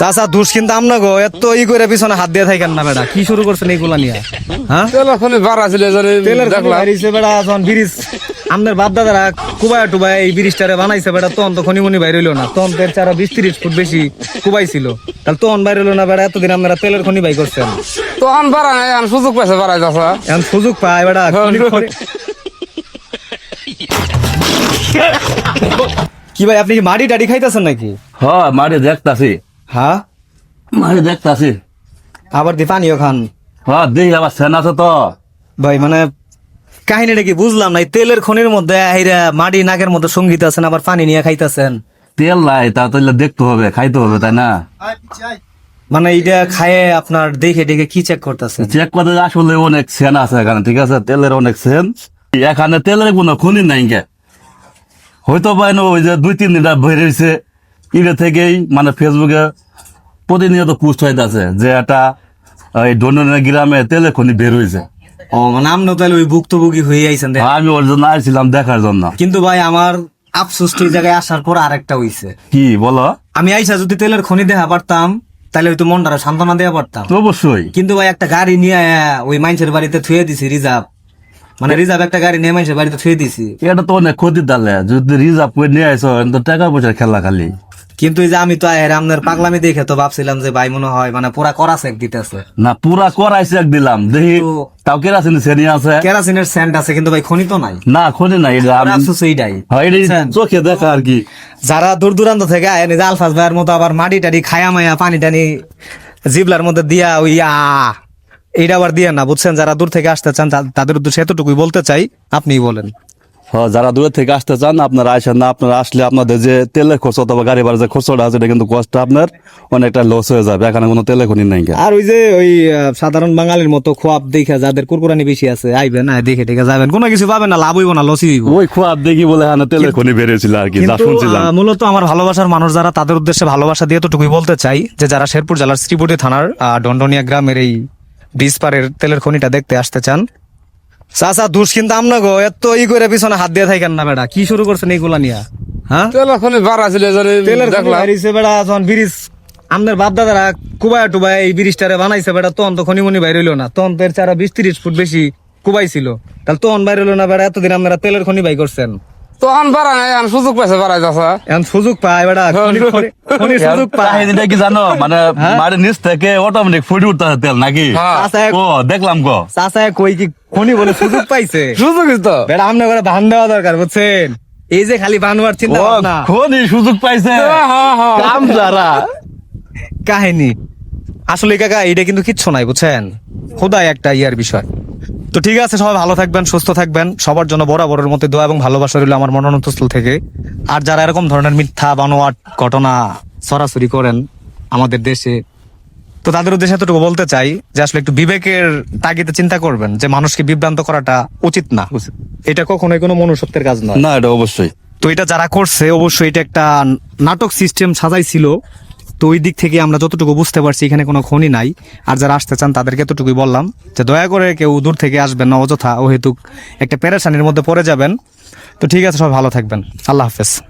চাচা দুষ কিন্তু আমনা গো এত ই করে পিছনে হাত দিয়ে থাকেন না বেটা কি শুরু করছেন এইগুলা নিয়ে? হ্যাঁ? তেলাফোনে বাড়া ছিল জানি তেলের বেটা যখন ব্রিজ। আমাদের বাপ দাদারা কুবায় টুবাই এই ব্রিজটারে বানাইছে বেটা তখন তো খনিমনি বাইর হইল না। তখন তো এর চারা বিশ তিরিশ ফুট বেশি কুবাই ছিল। তাহলে তখন বাইর হইল না বেটা এতদিন আপনারা তেলের খনি বাই করছেন। তখন বাড়া নাই এখন সুযোগ পাইছে বাড়াই যাচ্ছে এখন সুযোগ পায় বেটা খনি- কি ভাই আপনি কি মাটি টাটি খাইতেছেন নাকি? হ মারি দেখতাছি। হ্যাঁ? মারি দেখতাছি। আবার দি পানিও খান। হ দেখি আবার সেন আছে তো। ভাই মানে কাহিনীটা কি বুঝলাম না এই তেলের খনির মধ্যে হেরা মাটি নাকের মধ্যে সংগীত আছেন আবার পানি নিয়ে খাইতেছেন। তেল নাই তা তাহলে দেখতে হবে খাইতে হবে তাই না? মানে এটা খায়ে আপনার দেখে দেখে কি চেক করতেছেন? চেক করতে আসলে অনেক সেন আছে এখানে ঠিক আছে? তেলের অনেক সেন। এখানে তেলের কোনো খনি নাই হয়তো পাই না ওই যে দুই তিন দিনটা বের হয়েছে ইরে থেকেই মানে ফেসবুকে প্রতিনিয়ত পোস্ট হইতাছে যে একটা এই ডোননের গ্রামে তেলের খনি বের হয়েছে ও মানে আপনি তাহলে ওই ভুক্তভোগী হয়ে আইছেন। আমি ওর জন্য আসছিলাম দেখার জন্য। কিন্তু ভাই আমার আফসোস এই জায়গায় আসার পর আরেকটা হইছে। কি বলো? আমি আইসা যদি তেলের খনি দেখা পারতাম তাহলে হয়তো মনটা সান্ত্বনা দেওয়া পারতাম। অবশ্যই। কিন্তু ভাই একটা গাড়ি নিয়ে ওই মানুষের বাড়িতে থুয়ে দিছি রিজার্ভ। মানে রিজার্ভ একটা গাড়ি নিয়ে মানুষের বাড়িতে থুয়ে দিছি। এটা তো অনেক ক্ষতি তাহলে যদি রিজার্ভ করে নিয়ে আসো তো টাকা পয়সা খেলা খালি। কিন্তু এই যে আমি তো আয়ের আপনার পাগলামি দেখে তো ভাবছিলাম যে ভাই মনে হয় মানে পুরা করা চেক দিতেছে। না পুরা করাইছে এক দিলাম। দেখি তাও কেরাসিন শ্রেণি আছে। কেরাসিনের সেন্ট আছে কিন্তু ভাই খনি তো নাই। না খনি নাই এটা আমি আফসোস এইটাই হয় এটা চোখে দেখা আর কি। যারা দূর দূরান্ত থেকে আয় নিজে আলফাজ ভাইয়ের মতো আবার মাটি টাটি খায়া মায়া পানি টানি জিবলার মধ্যে দিয়া ওই আ এইটা আবার দিয়ে না বুঝছেন? যারা দূর থেকে আসতে চান তাদের উদ্দেশ্যে এতটুকুই বলতে চাই আপনিই বলেন। হ্যাঁ, যারা দূরে থেকে আসতে চান আপনারা আসেন না। আপনারা আসলে আপনাদের যে তেলের খরচ অথবা গাড়ি ভাড়া যে খরচটা আছে এটা কিন্তু কষ্ট আপনার অনেকটা লস হয়ে যাবে। এখানে কোনো তেলে খনি নাই আর ওই যে ওই সাধারণ বাঙালির মতো খোয়াব দেখে যাদের কুরকুরানি বেশি আছে আইবেন না দেখে দেখে যাবেন। কোনো কিছু পাবেন না লাভ হইব না লসই হইব। ওই খোয়াব দেখি বলে এখানে তেলের খনি বেরিয়েছিল আর কি যা শুনছিলাম। মূলত আমার ভালোবাসার মানুষ যারা তাদের উদ্দেশ্যে ভালোবাসা দিয়ে এতটুকুই বলতে চাই যে যারা শেরপুর জেলার শ্রীপুটি থানার ডন্ডনিয়া গ্রামের এই ব্রিজ পাড়ের তেলের খনিটা দেখতে আসতে চান চাচা দুষ কিন্তু আমনা গো এত ই করে পিছনে হাত দিয়ে থাকেন না বেটা কি শুরু করছেন এইগুলা নিয়া? হ্যাঁ? তেলাফোনে বাড়া ছিল জানি তেলের খনি বেটা যখন ব্রিজ আমাদের বাপ দাদারা কুবায় টুবাই এই ব্রিজটারে বানাইছে বেটা তখন তো খনিমনি বাইর হইল না। তখন তো এর চারা বিশ তিরিশ ফুট বেশি কুবাই ছিল তাহলে তখন বাইর হইল না বেটা এতদিন আপনারা তেলের খনি বাই করছেন। তখন বাড়া নাই এখন সুযোগ পাইছে বাড়াই যাচ্ছে এখন সুযোগ পায় বেটা খনি- খনি- সুযোগ পায়। কাহিনীটা কি জানো মানে মাটির নিচ থেকে অটোমেটিক ফুটে উঠতে তেল নাকি? হ্যাঁ। ও দেখলাম গো। চাচা কই কি খনি বলে সুযোগ পাইছে। সুযোগ তো? বেটা আমনে করে ধান দেওয়া দরকার বুঝছেন? এই যে খালি বানুয়ার চিন্তা ভাবনা। খনি সুযোগ পাইছে। কাম যারা। কাহিনী। আসলে কাকা এটা কিন্তু কিচ্ছু নাই বুঝছেন? খোদাই একটা ইয়ার বিষয়। তো ঠিক আছে সবাই ভালো থাকবেন সুস্থ থাকবেন। সবার জন্য বরাবরের মধ্যে দোয়া এবং ভালোবাসা রইল আমার মনোনন্তস্থল থেকে। আর যারা এরকম ধরনের মিথ্যা বানোয়াট ঘটনা সরাসরি করেন আমাদের দেশে তো তাদের উদ্দেশ্যে এতটুকু বলতে চাই যে আসলে একটু বিবেকের তাগিদে চিন্তা করবেন যে মানুষকে বিভ্রান্ত করাটা উচিত না। এটা কখনোই কোনো মনুষ্যত্বের কাজ নয়। না এটা অবশ্যই। তো এটা যারা করছে অবশ্যই এটা একটা নাটক সিস্টেম সাজাইছিল। তো ওই দিক থেকে আমরা যতটুকু বুঝতে পারছি এখানে কোনো খনি নাই। আর যারা আসতে চান তাদেরকে এতটুকুই বললাম যে দয়া করে কেউ দূর থেকে আসবেন না অযথা ও হেতুক একটা পেরেশানির মধ্যে পড়ে যাবেন। তো ঠিক আছে সবাই ভালো থাকবেন। আল্লাহ হাফেজ।